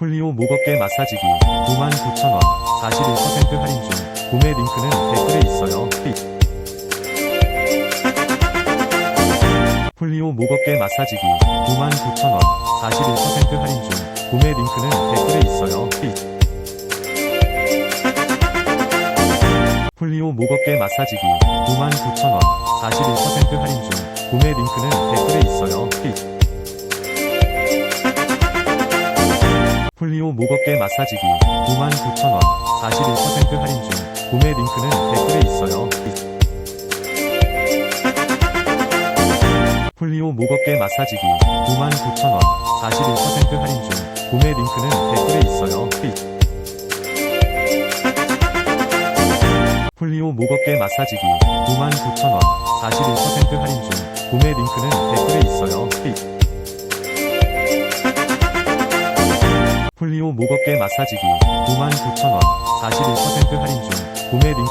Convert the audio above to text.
폴리오 목어깨 마사지기 99,000원 41% 할인 중 구매 링크는 댓글에 있어요. 삐. 폴리오 목어깨 마사지기 99,000원 41% 할인 중 구매 링크는 댓글에 있어요. 삐. 폴리오 목어깨 마사지기 99,000원 41% 할인 중 구매 링크는 댓글에 있어요. 폴리오 목어깨 마사지기 99,000원 41% 할인 중 구매 링크는 댓글에 있어요. 삐. 폴리오 목어깨 마사지기 99,000원 41% 할인 중 구매 링크는 댓글에 있어요. 삐. 폴리오 목어깨 마사지기 99,000원 41% 할인 중 구매 링크는 댓글에 있어요. 폴리오 목어깨 마사지기 99,000원. 41% 할인 중. 구매 링크는